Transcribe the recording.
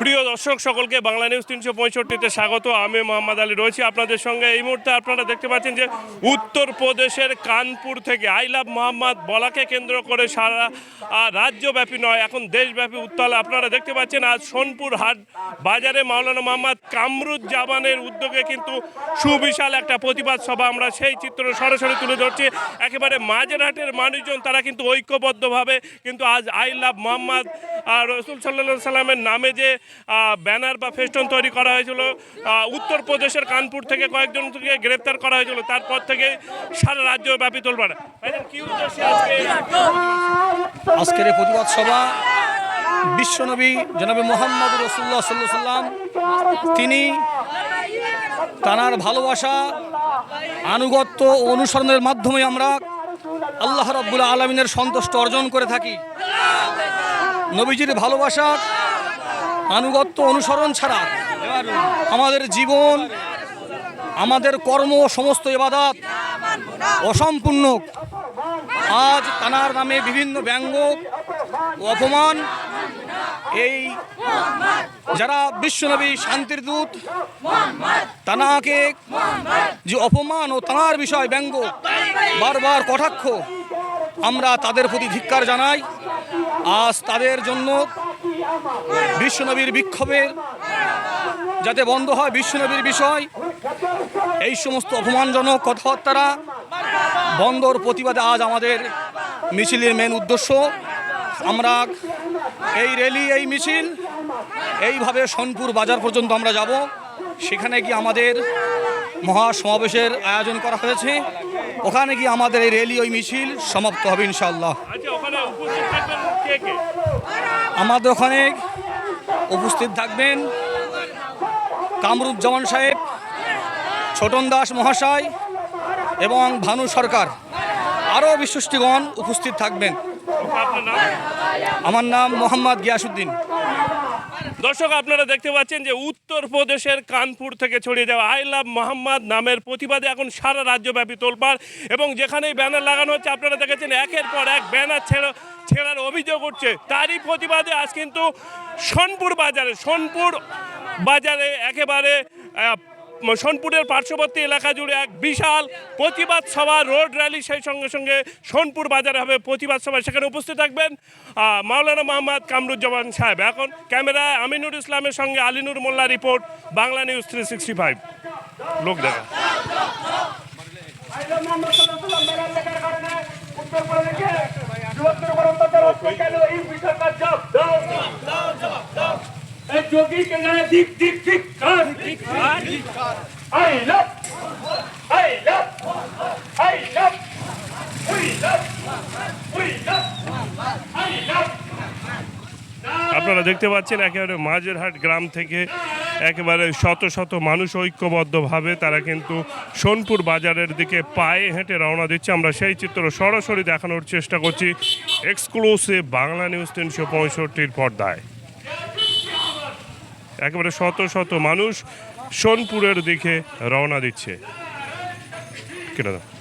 প্রিয় দর্শক সকলকে বাংলা নিউজ তিনশো পঁয়ষট্টিতে স্বাগত। আমি মোহাম্মদ আলী রয়েছি আপনাদের সঙ্গে। এই মুহূর্তে আপনারা দেখতে পাচ্ছেন যে উত্তরপ্রদেশের কানপুর থেকে আই লাভ মোহাম্মদ বলাকে কেন্দ্র করে সারা আহ, রাজ্যব্যাপী নয় এখন দেশব্যাপী উত্তাল। আপনারা দেখতে পাচ্ছেন আজ সোনপুর হাট বাজারে মাওলানা মোহাম্মদ কামরুজ্জামানের উদ্যোগে কিন্তু সুবিশাল একটা প্রতিবাদ সভা। আমরা সেই চিত্র সরাসরি তুলে ধরছি। একেবারে মাঝেরহাটের মানুষজন তারা কিন্তু ঐক্যবদ্ধভাবে কিন্তু আজ আই লাভ মোহাম্মদ আর রসুল সাল্লা সাল্লামের নামে যে ব্যানার বা ফেস্টন তৈরি করা হয়েছিল উত্তরপ্রদেশের কানপুর থেকে কয়েকজনকে গ্রেপ্তার করা হয়েছিল, তারপর থেকে সারা রাজ্য ব্যাপী তোলবার। আজকের এই প্রতিবাদ সভা বিশ্বনবী জনাবে মোহাম্মদ রসুল্লাহ সাল্লাহ সাল্লাম, তিনি তানার ভালোবাসা, আনুগত্য অনুসরণের মাধ্যমে আমরা আল্লাহ রব্বুল আলমিনের সন্তুষ্ট অর্জন করে থাকি। নবীজির ভালোবাসা, আনুগত্য অনুসরণ ছাড়া আমাদের জীবন, আমাদের কর্ম, সমস্ত এবাদাত অসম্পূর্ণ। আজ তানার নামে বিভিন্ন ব্যঙ্গ অপমান, এই যারা বিশ্বনবী শান্তির দূত, তানাকে যে অপমান ও তানার বিষয় ব্যঙ্গ, বারবার কটাক্ষ, আমরা তাদের প্রতি ধিক্কার জানাই। আজ তাদের জন্য বিশ্বনবীর বিক্ষোভের যাতে বন্ধ হয় বিশ্বনবীর বিষয়, এই সমস্ত অপমানজনক কথাবার্তারা বন্দর প্রতিবাদে আজ আমাদের মিছিলের মেন উদ্দেশ্য। আমরা এই র্যালি এই মিছিল, এইভাবে সোনপুর বাজার পর্যন্ত আমরা যাব। সেখানে গিয়ে আমাদের মহা সমাবেশের আয়োজন করা হয়েছে। ওখানে গিয়ে আমাদের এই র্যালি ওই মিছিল সমাপ্ত হবে ইনশাল্লাহ ওখানে উপস্থিত থাকবেন কামরূপ কে? আমাদের ওখানে উপস্থিত থাকবেন কামরুজ্জামান সাহেব ছোটন দাস মহাশয় এবং ভানু সরকার। আরও বিশিষ্টগণ উপস্থিত থাকবেন। আমার নাম মোহাম্মদ গিয়াসুদ্দিন। দর্শক, আপনারা দেখতে পাচ্ছেন যে উত্তরপ্রদেশের কানপুর থেকে ছড়িয়ে যাওয়া আই লাভ মোহাম্মদ নামের প্রতিবাদে এখন সারা রাজ্যব্যাপী তোলপাড় এবং যেখানেই ব্যানার লাগানো হচ্ছে, আপনারা দেখেছেন একের পর এক ব্যানার ছেড়ে, ছেড়ার অভিযোগ উঠছে। তারই প্রতিবাদে আজ কিন্তু সোনপুর বাজারে সোনপুর বাজারে একেবারে সোনপুরের পার্শ্ববর্তী এলাকা জুড়ে এক বিশাল প্রতিবাদ সভা, রোড র্যালি, সেই সঙ্গে সঙ্গে সোনপুর বাজারে হবে প্রতিবাদ সভা। সেখানে উপস্থিত থাকবেন মাওলানা মোহাম্মদ কামরুজ্জামান সাহেব। এখন ক্যামেরায় আমিনুর ইসলামের সঙ্গে Alinur Molla report, Bangla news three sixty five. লোক দেখা। যুবকদের উপর অত্যাচার দাও দাও জবাব দাও এই যোগী কে গায়ে দিক দিক দিক কার দিক কার I love I love I love we love we love I love আপনারা দেখতে পাচ্ছেন একেবারে মাঝেরহাট গ্রাম থেকে একেবারে শত শত মানুষ ঐক্যবদ্ধভাবে তারা কিন্তু সোনপুর বাজারের দিকে পায়ে হেঁটে রওনা দিচ্ছে। আমরা সেই চিত্র সরাসরি দেখানোর চেষ্টা করছি। এক্সক্লুসিভ বাংলা নিউজ তিনশো পঁয়ষট্টির পর্দায়। একেবারে শত শত মানুষ সোনপুরের দিকে রওনা দিচ্ছে। কেটে দাও